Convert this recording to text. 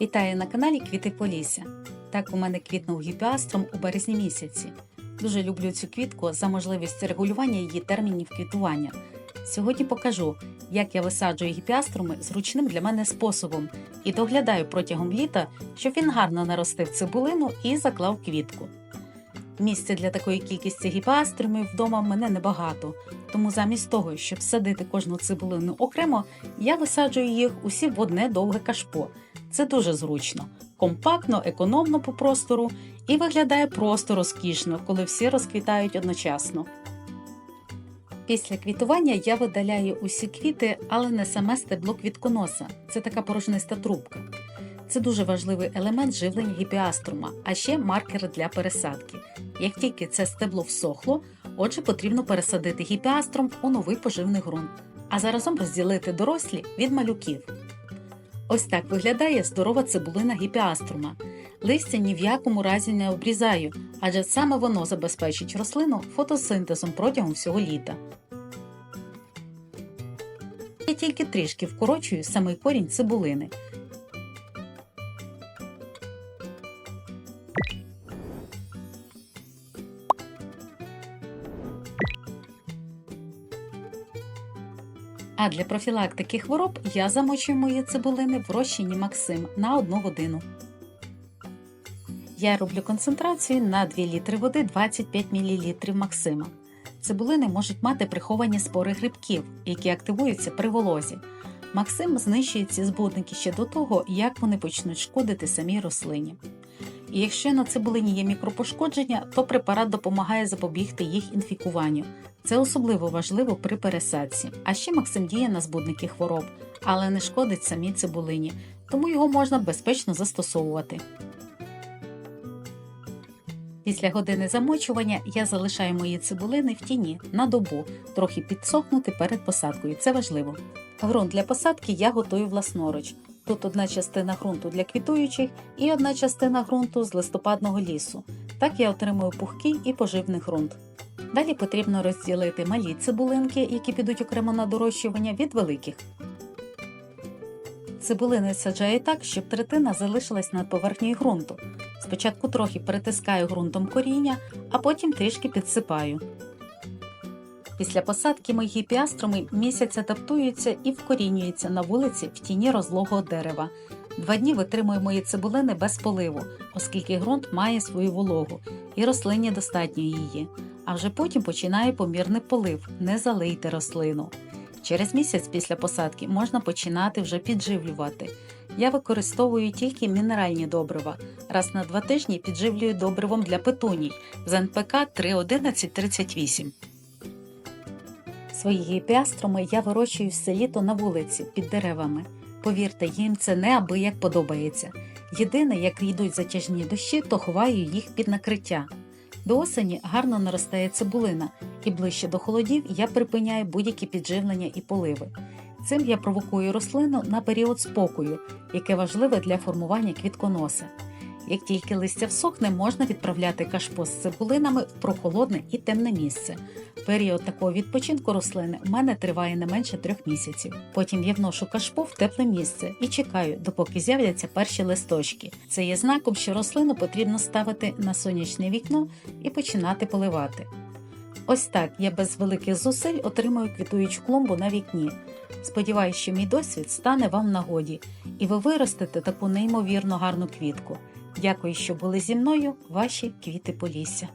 Вітаю на каналі Квіти Полісся. Так у мене квітнув гіпіастром у березні місяці. Дуже люблю цю квітку за можливість регулювання її термінів квітування. Сьогодні покажу, як я висаджую гіпіаструми зручним для мене способом і доглядаю протягом літа, щоб він гарно наростив цибулину і заклав квітку. Місця для такої кількості гіпіаструмів вдома в мене небагато, тому замість того, щоб садити кожну цибулину окремо, я висаджую їх усі в одне довге кашпо. Це дуже зручно, компактно, економно по простору і виглядає просто розкішно, коли всі розквітають одночасно. Після квітування я видаляю усі квіти, але не саме стебло квітконоса. Це така порожниста трубка. Це дуже важливий елемент живлення гіпіаструма, а ще маркер для пересадки. Як тільки це стебло всохло, отже потрібно пересадити гіпіаструм у новий поживний ґрунт, а заразом розділити дорослі від малюків. Ось так виглядає здорова цибулина гіпіаструма. Листя ні в якому разі не обрізаю, адже саме воно забезпечить рослину фотосинтезом протягом всього літа. Я тільки трішки вкорочую самий корінь цибулини. А для профілактики хвороб я замочую мої цибулини в розчині Максим на 1 годину. Я роблю концентрацію на 2 літри води 25 мл Максима. Цибулини можуть мати приховані спори грибків, які активуються при волозі. Максим знищує ці збудники ще до того, як вони почнуть шкодити самій рослині. Якщо на цибулині є мікропошкодження, то препарат допомагає запобігти їх інфікуванню. Це особливо важливо при пересадці. А ще Максим діє на збудники хвороб, але не шкодить самій цибулині, тому його можна безпечно застосовувати. Після години замочування я залишаю мої цибулини в тіні на добу, трохи підсохнути перед посадкою. Це важливо. Грунт для посадки я готую власноруч. Тут одна частина ґрунту для квітуючих і одна частина ґрунту з листопадного лісу. Так я отримую пухкий і поживний ґрунт. Далі потрібно розділити малі цибулинки, які підуть окремо на дорощування, від великих. Цибулини саджаю так, щоб третина залишилась над поверхнею ґрунту. Спочатку трохи перетискаю ґрунтом коріння, а потім трішки підсипаю. Після посадки мої гіпіаструми місяць адаптуються і вкорінюються на вулиці в тіні розлогого дерева. Два дні витримую мої цибулини без поливу, оскільки ґрунт має свою вологу і рослині достатньо її. А вже потім починає помірний полив, не залийте рослину. Через місяць після посадки можна починати вже підживлювати. Я використовую тільки мінеральні добрива. Раз на два тижні підживлюю добривом для петуній з НПК 31138. Свої гіпіаструми я вирощую все літо на вулиці під деревами. Повірте, їм це не аби як подобається. Єдине, як йдуть затяжні дощі, то ховаю їх під накриття. До осені гарно наростає цибулина, і ближче до холодів я припиняю будь-які підживлення і поливи. Цим я провокую рослину на період спокою, яке важливе для формування квітконоса. Як тільки листя всохне, можна відправляти кашпо з цибулинами в прохолодне і темне місце. Період такого відпочинку рослини в мене триває не менше трьох місяців. Потім я вношу кашпо в тепле місце і чекаю, допоки з'являться перші листочки. Це є знаком, що рослину потрібно ставити на сонячне вікно і починати поливати. Ось так я без великих зусиль отримую квітуючу клумбу на вікні. Сподіваюсь, що мій досвід стане вам нагоді, і ви виростете таку неймовірно гарну квітку. Дякую, що були зі мною, ваші квіти Полісся.